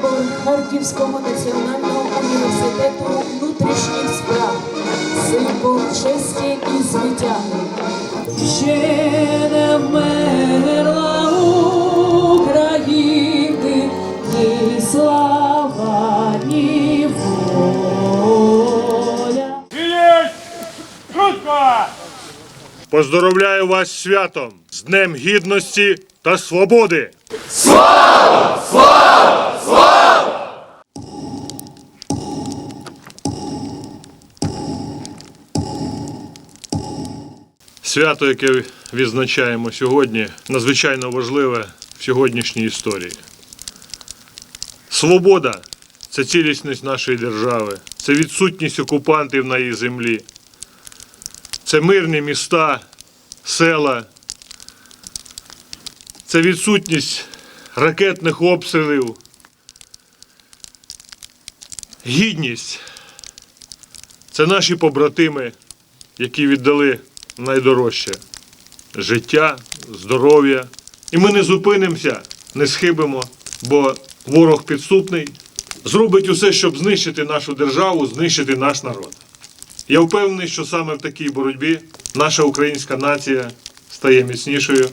Івано-Франківського національного університету внутрішніх справ, символ честі і звитяги. Ще не вмерла України, ні слава, ні воля. Поздоровляю вас святом з Днем Гідності та Свободи! Свято, яке відзначаємо сьогодні, надзвичайно важливе в сьогоднішній історії. Свобода це цілісність нашої держави, це відсутність окупантів на її землі, це мирні міста, села, це відсутність ракетних обстрілів, гідність. Це наші побратими, які віддали найдорожче життя, здоров'я. І ми не зупинимося, не схибимо, бо ворог підступний зробить усе, щоб знищити нашу державу, знищити наш народ. Я впевнений, що саме в такій боротьбі наша українська нація стає міцнішою.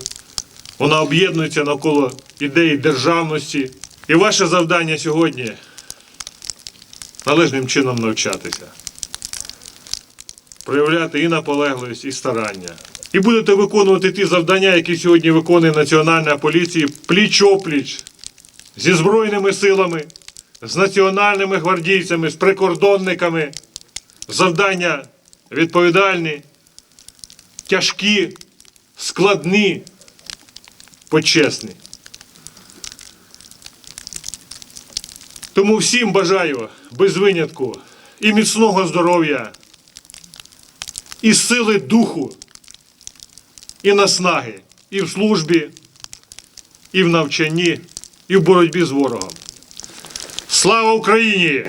Вона об'єднується навколо ідеї державності. І ваше завдання сьогодні належним чином навчатися, проявляти і наполегливість, і старання. І будете виконувати ті завдання, які сьогодні виконує Національна поліція пліч-опліч зі Збройними силами, з національними гвардійцями, з прикордонниками завдання відповідальні, тяжкі, складні, почесні. Тому всім бажаю без винятку і міцного здоров'я, і сили духу, і наснаги, і в службі, і в навчанні, і в боротьбі з ворогом. Слава Україні!